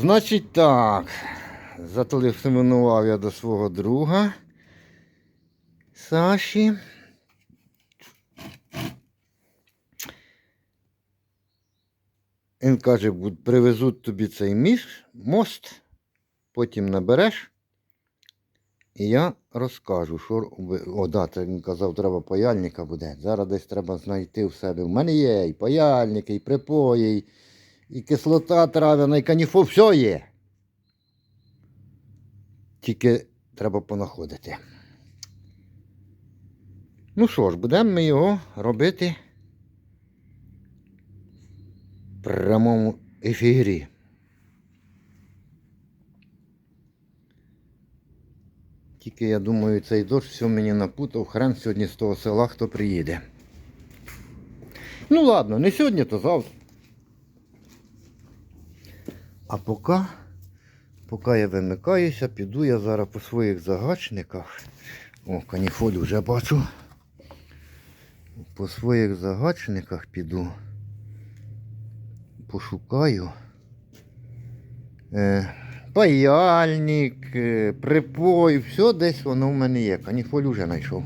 Значить так, зателефонував я до свого друга Саші. Він каже, привезуть тобі цей між, мост, потім набереш. І я розкажу, що О, да, це він казав, треба паяльника буде. Зараз десь треба знайти в себе. У мене є і паяльники, і припої, і, і кислота трав'яна, і каніфол, все є. Тільки треба понаходити. Ну що ж, будемо ми його робити в прямому ефірі. Тільки я думаю, цей дощ все мені напутав. Хрен сьогодні з того села, хто приїде. Ну ладно, не сьогодні, то завтра. А поки, поки я вимикаюся, піду я зараз по своїх загачниках. О, каніфоль вже бачу. По своїх загачниках піду. Пошукаю. Е, паяльник, е, припой, все десь воно в мене є. Каніфоль уже знайшов.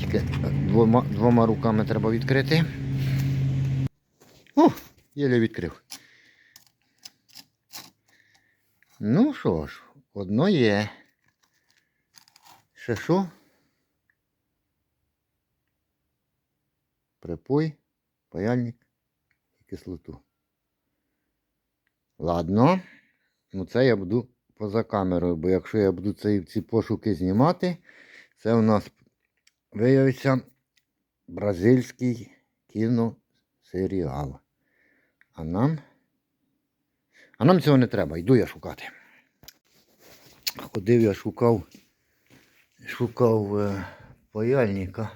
Тільки двома, двома руками треба відкрити. О, відкрив. Ну що ж, одно є. Ще що? Припой, паяльник і кислоту. Ладно. Ну це я буду поза камерою, бо якщо я буду ці, ці пошуки знімати, це у нас виявиться бразильський кіносеріал. А нам. А нам цього не треба, йду я шукати. Ходив я шукав, шукав е, паяльника.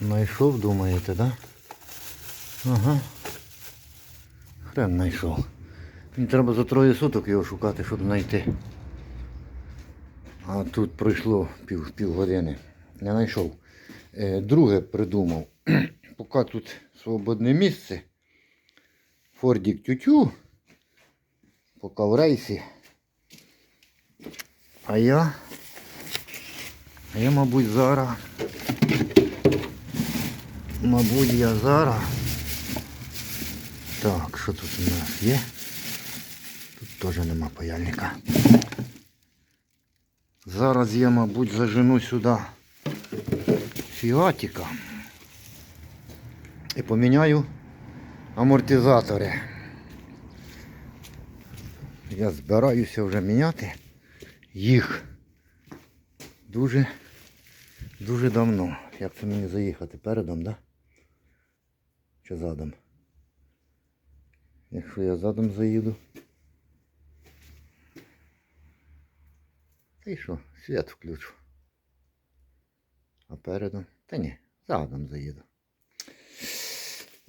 Знайшов, думаєте, да? Ага. Хрен знайшов. Мені треба за троє суток його шукати, щоб знайти. А тут пройшло пів, півгодини. Не знайшов. Е, друге придумав. Поки тут свободне місце. Фордік тютю. Поки в рейсі. А я. А я, мабуть, зараз. Мабуть, я зараз. Так, що тут у нас є? Тут теж нема паяльника. Зараз я, мабуть, зажену сюди фіатіка і поміняю амортизатори. Я збираюся вже міняти їх дуже дуже давно. Як це мені заїхати? Передом, да? Чи задом? Якщо я задом заїду. Та й що, світ включу. А передом? Та ні, задом заїду.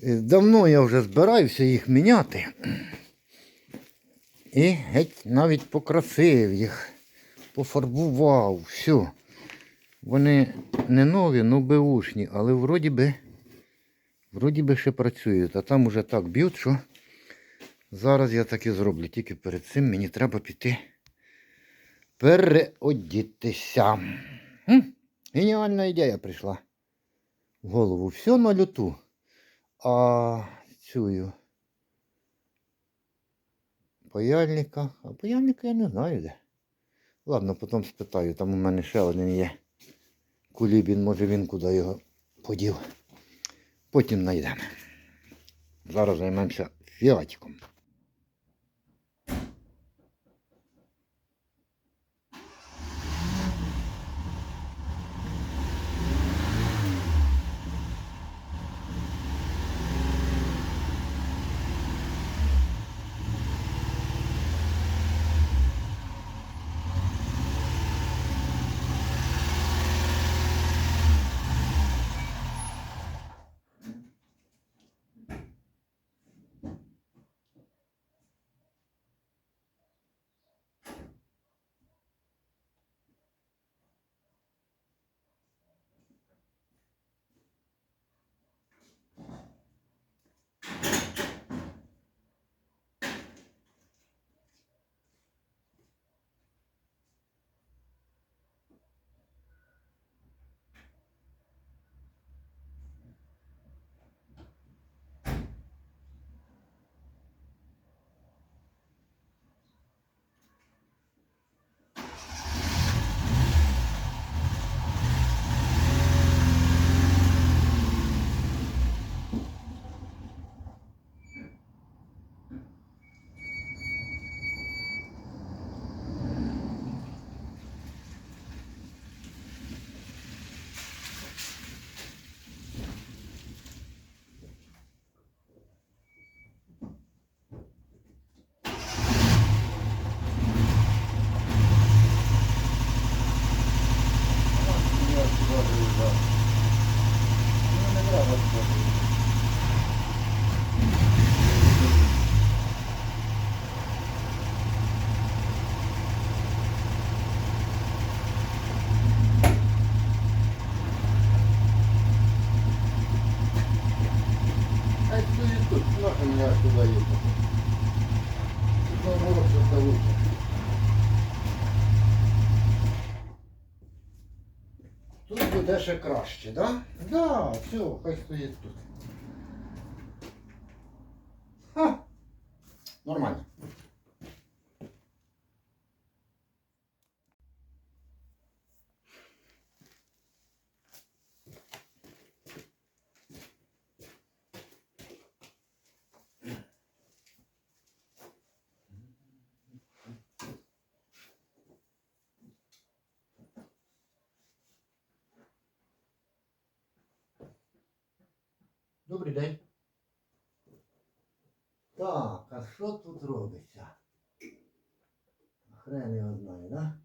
Е, Давно я вже збираюся їх міняти. І геть навіть покрасив їх, пофарбував, все. Вони не нові, ну беушні, але вроді би, вроді би ще працюють. А там уже так б'ють, що зараз я так і зроблю. Тільки перед цим мені треба піти переодітися. Геніальна ідея прийшла в голову. Все на люту. А цю паяльника. А паяльника я не знаю де. Ладно, потім спитаю, там у мене ще один є. Кулібін, може він куди його подів. Потім знайдемо. Зараз займемося фіатиком. Ще краще, да? Да, все, хай стоїть тут. Ха! Нормально. Добрий день. Так, а що тут робиться? Хрен його знає, да?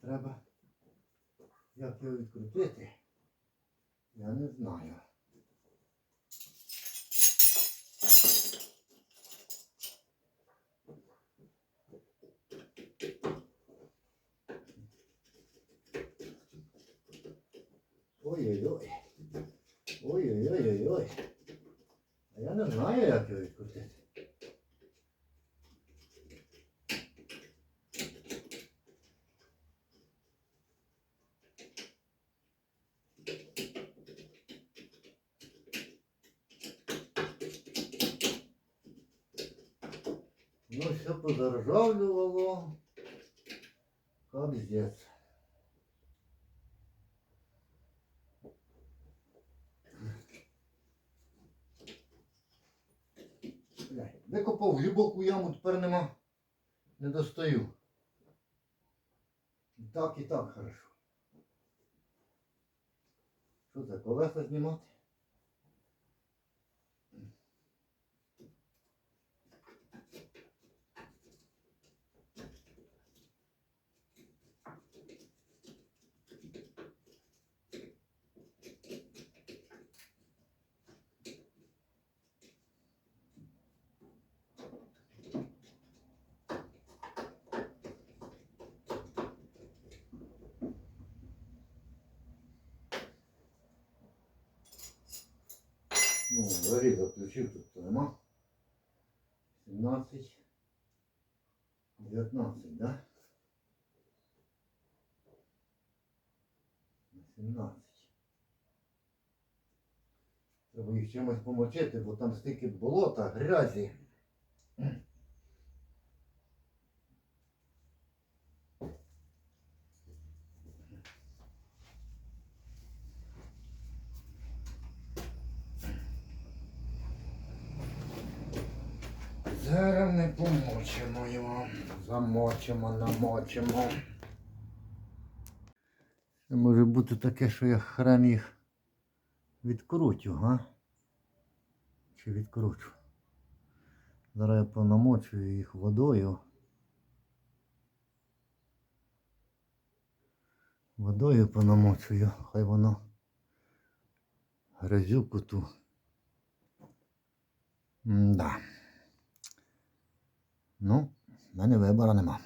Треба. Як його відкрутити? Я не знаю. Ой-ой-ой. Ой-ой-ой-ой-ой. А я не знаю, як його відкрутити. Ну, все позаржавлювало. Глибоку тепер нема. Не достаю. І так, і так хорошо. Що це, колеса знімати? Ну, взагалі заключив тут то нема. 17, 19, да? 18. Треба їх чимось помочити, бо там стільки болота, грязі. Зараз не помочимо його. Замочимо, намочимо. Це може бути таке, що я хрен їх відкручу, га? Чи відкручу? Зараз я понамочую їх водою. Водою понамочую, хай воно грязюку ту. М-да. Ну, в мене вибору нема.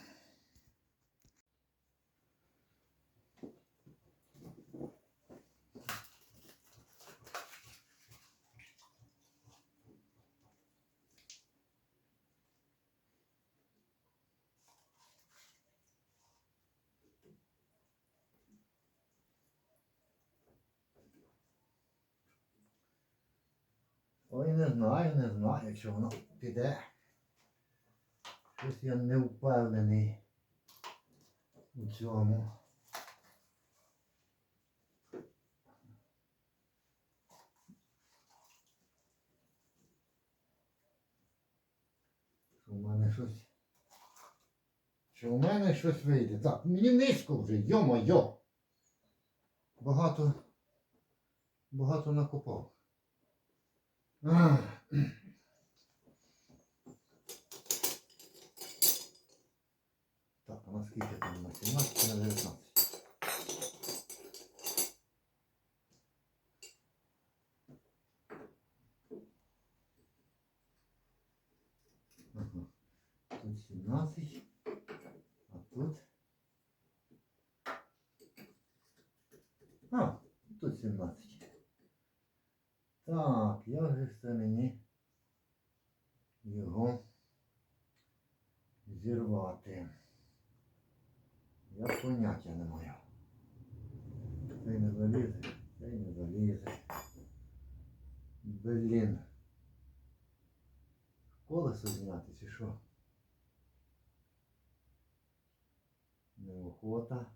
Ой, не знаю, не знаю, чи воно піде. Щось я не впевнений у цьому. Що в мене щось. Що в мене щось вийде. Так, мені низько вже, йо-моє. Багато. Багато накопав. Ах. Так, а на скільки там на 17 чи на 19? 17. А тут. А, тут 17. Так, як же ж це мені його зірвати? Я поняття не маю. Цей не залізе, цей не залізе. Блін. Колесо зняти чи що? Неохота.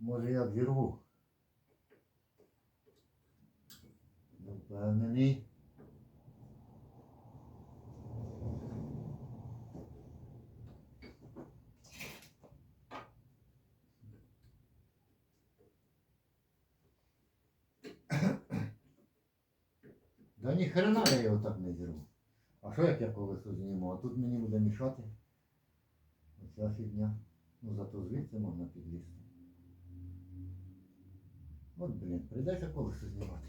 Може я взірву. Не впевнений. Да ні хрена я його так не зірву. А що як я колесо зніму? А тут мені буде мішати. Оця фігня. Ну зато звідси можна підлізти. От блін, прийдеться колесо знімати.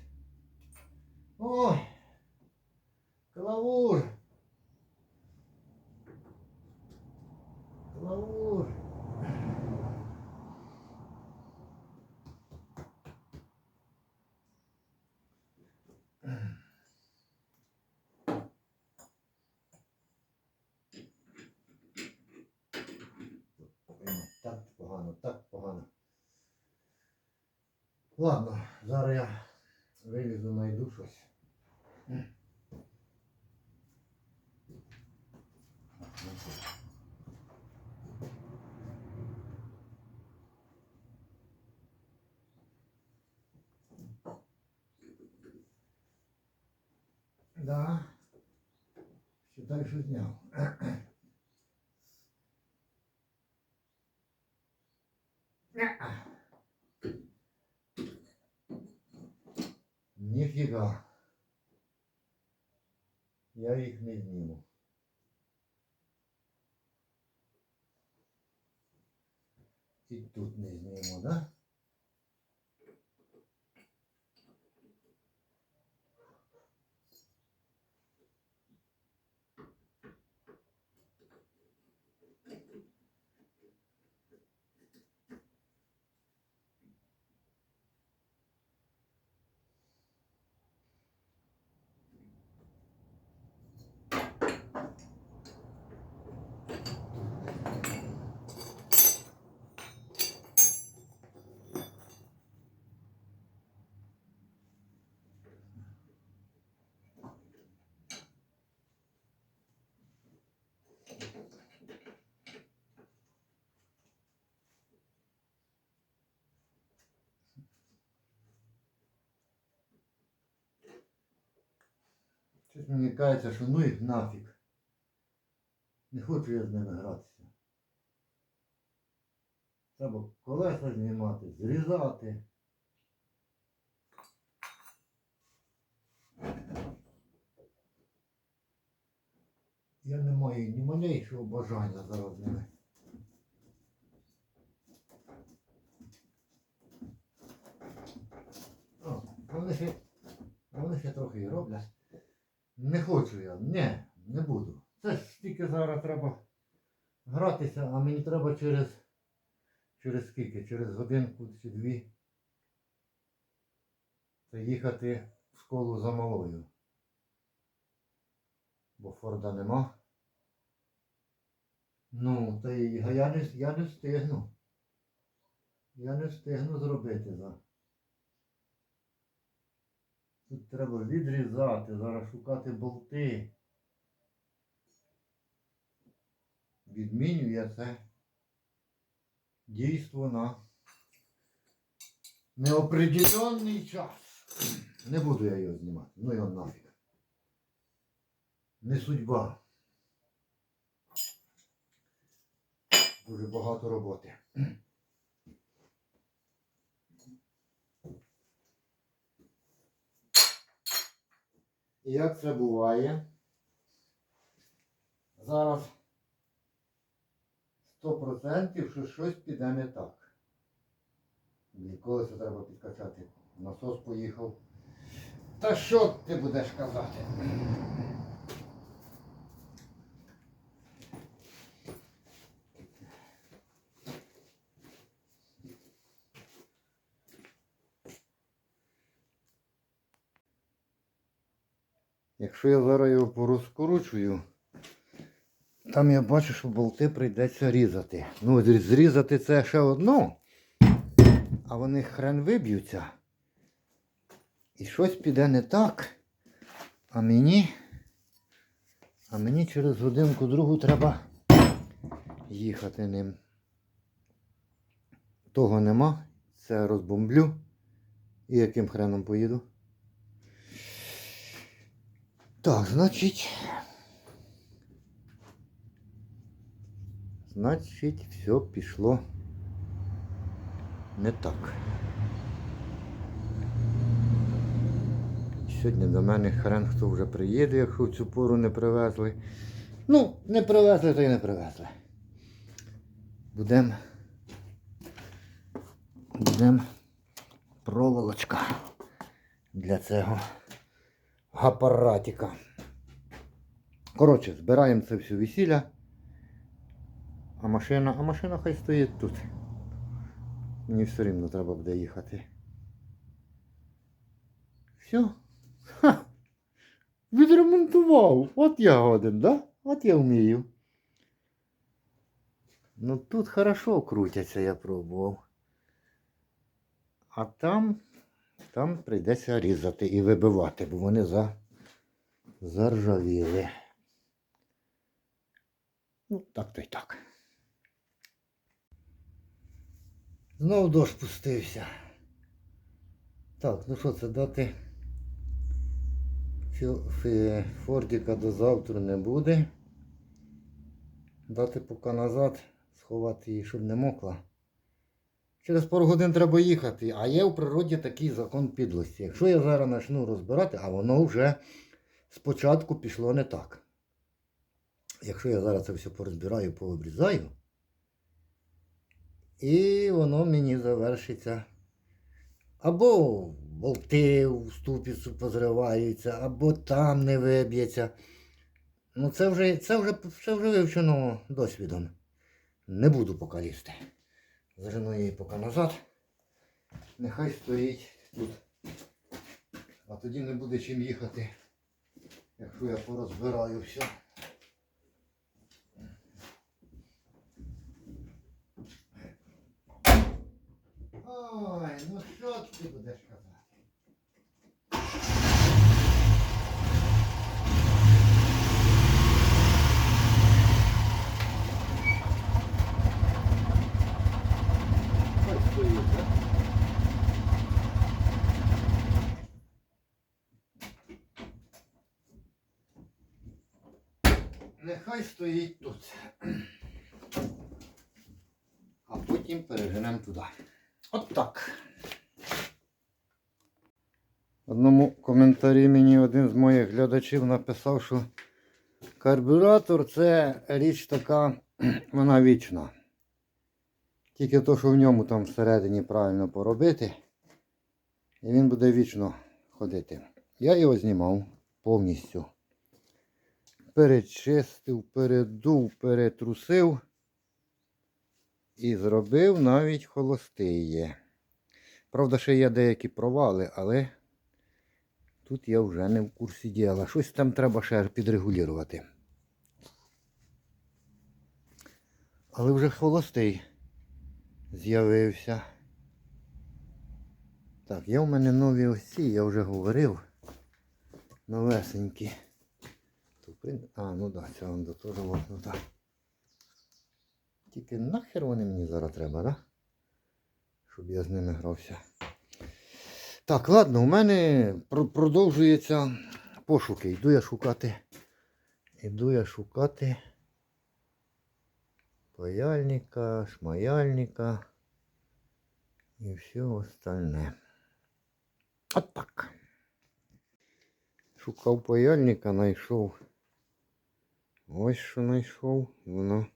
Ой! Клавур! Клавур! Ой, Так погано, так погано. Ладно, зараз я вилізу, знайду щось. Да. Считай, що зняв. Ніфіга. Я їх не зніму. І тут не зніму, да? Щось мені кажеться, що ну їх нафіг. Не хочу я з ними гратися. Треба колеса знімати, зрізати. Я не маю ні малейшого бажання зараз ними. Вони ще, вони ще трохи роблять. Не хочу я, не, не буду. Це ж тільки зараз треба гратися, а мені треба через, через скільки? Через годинку чи дві. Це їхати в школу за малою. Бо Форда нема. Ну, та я не, я не встигну. Я не встигну зробити за. Тут треба відрізати, зараз шукати болти. Відміню я це дійство на неопределенний час. Не буду я його знімати. Ну його нафіг. Не судьба. Дуже багато роботи. Як це буває? Зараз 100% що щось піде не так. Ніколи це треба підкачати. Насос поїхав. Та що ти будеш казати? Якщо я зараз його порозкручую, там я бачу, що болти прийдеться різати. Ну, зрізати це ще одно, а вони хрен виб'ються. І щось піде не так. А мені. А мені через годинку другу треба їхати ним. Того нема. Це розбомблю. І яким хреном поїду? Так, значить. Значить, все пішло не так. Сьогодні до мене хрен хто вже приїде, якщо цю пору не привезли. Ну, не привезли, то й не привезли. Будем. Будем проволочка для цього апаратика. Коротше, збираємо це все весілля. А машина, а машина хай стоїть тут. Мені все рівно треба буде їхати. Все. Ха! Відремонтував. От я годен, да? От я вмію. Ну тут хорошо крутяться, я пробував. А там, там прийдеться різати і вибивати, бо вони за, заржавіли. Ну, так то й так. Знов дощ пустився. Так, ну що це дати? Фордіка до завтра не буде. Дати поки назад, сховати її, щоб не мокла. Через пару годин треба їхати, а є в природі такий закон підлості. Якщо я зараз почну розбирати, а воно вже спочатку пішло не так. Якщо я зараз це все порозбираю, пообрізаю, і воно мені завершиться. Або болти в ступицю позриваються, або там не виб'ється. Ну це вже, це вже, це вже вивчено досвідом. Не буду поки лізти. Зажену її поки назад. Нехай стоїть тут. А тоді не буде чим їхати, якщо я порозбираю все. Ой, ну що ти будеш казати? Хай стоїть, так? Нехай стоїть тут. А потім переженемо туди. От так. В одному коментарі мені один з моїх глядачів написав, що карбюратор це річ така, вона вічна. Тільки то, що в ньому там всередині правильно поробити, і він буде вічно ходити. Я його знімав повністю. Перечистив, передув, перетрусив. І зробив навіть холостий є. Правда, ще є деякі провали, але тут я вже не в курсі діла. Щось там треба ще підрегулювати. Але вже холостий з'явився. Так, є в мене нові ось ці, я вже говорив. Новесенькі. А, ну да, це он до того. от, ну, так. Тільки нахер вони мені зараз треба, да? Щоб я з ними грався. Так, ладно, у мене про- продовжується пошуки. Йду я шукати. Йду я шукати паяльника, шмаяльника і все остальне. От так. Шукав паяльника, знайшов. Ось що знайшов. Воно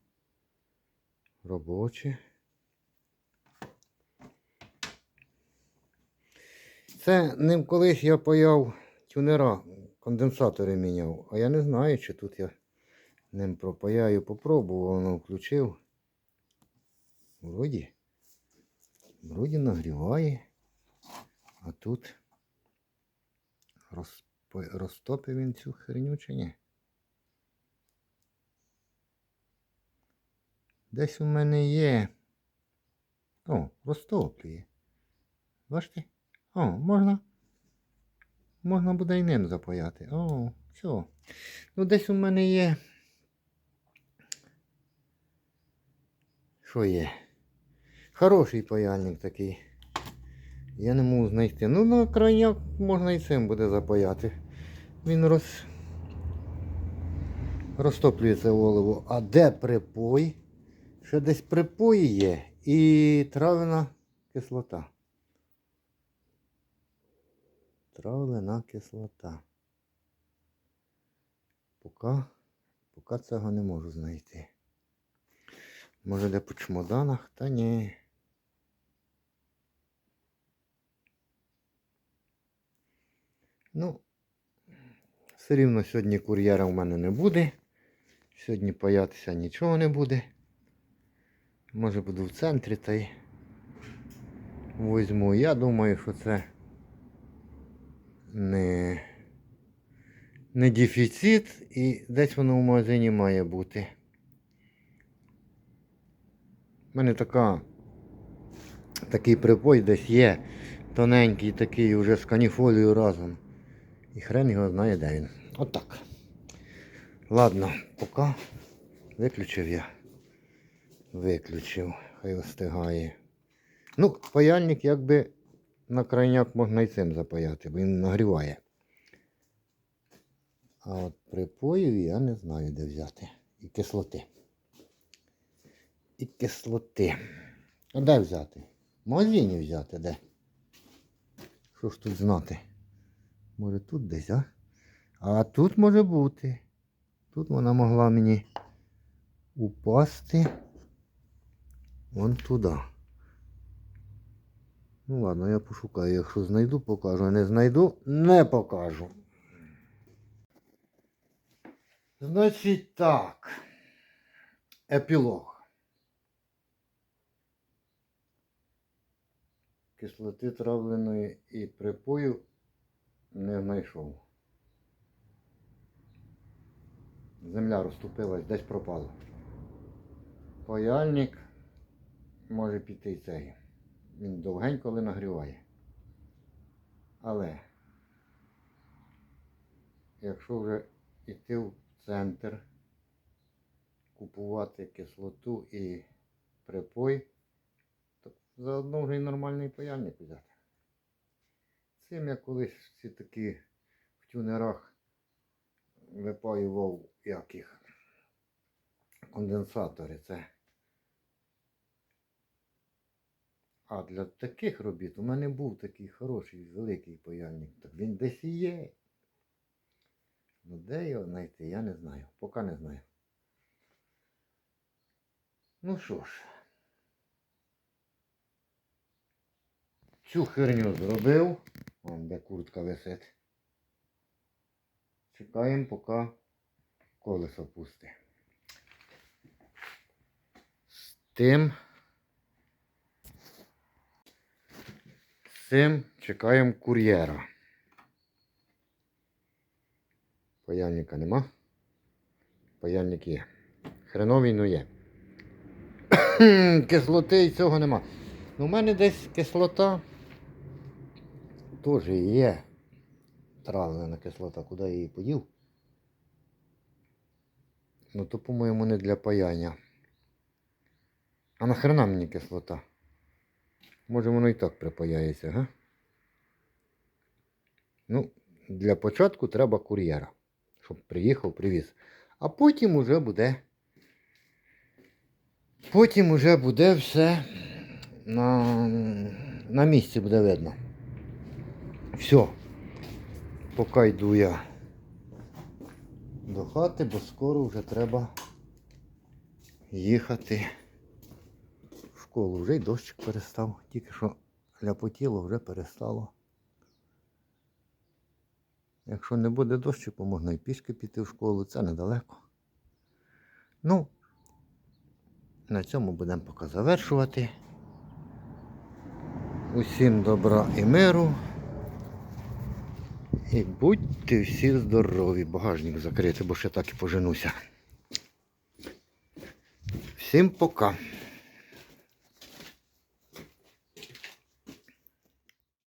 робоче. Це ним колись я паяв тюнера, конденсатори міняв. А я не знаю, чи тут я ним пропаяю, попробував, воно включив. Вроді. Вроді нагріває. А тут розпа. по- розтопив він цю херню чи ні? Десь у мене є. О, розтоплює. Бачите? О, можна. Можна буде і ним запаяти. О, все. Ну, десь у мене є. Що є? Хороший паяльник такий. Я не можу знайти. Ну, на крайняк можна і цим буде запаяти. Він роз... розтоплюється оливо. А де припой? Ще десь припої є і травина кислота. Травлена кислота. Поки, поки цього не можу знайти. Може де по чемоданах? Та ні. Ну, все рівно сьогодні кур'єра в мене не буде. Сьогодні паятися нічого не буде. Може буду в центрі та й візьму. Я думаю, що це не, не дефіцит і десь воно в магазині має бути. У мене така, такий припой десь є. Тоненький такий вже з каніфолією разом. І хрен його знає, де він. Отак. Ладно, поки виключив я. Виключив, хай остигає. Ну, паяльник якби на крайняк можна і цим запаяти, бо він нагріває. А от припоїв я не знаю, де взяти. І кислоти. І кислоти. А де взяти? В магазині взяти, де? Що ж тут знати? Може тут десь, а? А тут може бути. Тут вона могла мені упасти. Вон туди. Ну ладно, я пошукаю. Якщо знайду, покажу. А не знайду, не покажу. Значить так. Епілог. Кислоти травленої і припою не знайшов. Земля розступилась, десь пропала. Паяльник може піти цей. Він довгенько але нагріває. Але якщо вже йти в центр, купувати кислоту і припой, то заодно вже й нормальний паяльник взяти. Цим я колись всі такі в тюнерах випаював яких конденсатори. Це. А для таких робіт у мене був такий хороший великий паяльник. Так він десь є. Ну де його знайти, я не знаю. Поки не знаю. Ну що ж. Цю херню зробив. Вон де куртка висить. Чекаємо, поки колесо пусте. З тим. Цим чекаємо кур'єра. Паяльника нема. Паяльник є. Хреновий, ну є. Кислоти і цього нема. Ну, у мене десь кислота теж є. Травлена кислота, куди я її подів? Ну то, по-моєму, не для паяння. А нахрена мені кислота? Може воно і так припаяється, га? Ну, для початку треба кур'єра, щоб приїхав, привіз. А потім уже буде. Потім уже буде все на, на місці буде видно. Все. Поки йду я до хати, бо скоро вже треба їхати школу. Вже й дощик перестав. Тільки що ляпотіло, вже перестало. Якщо не буде дощику, можна і пішки піти в школу, це недалеко. Ну, на цьому будемо поки завершувати. Усім добра і миру. І будьте всі здорові. Багажник закрити, бо ще так і поженуся. Всім пока.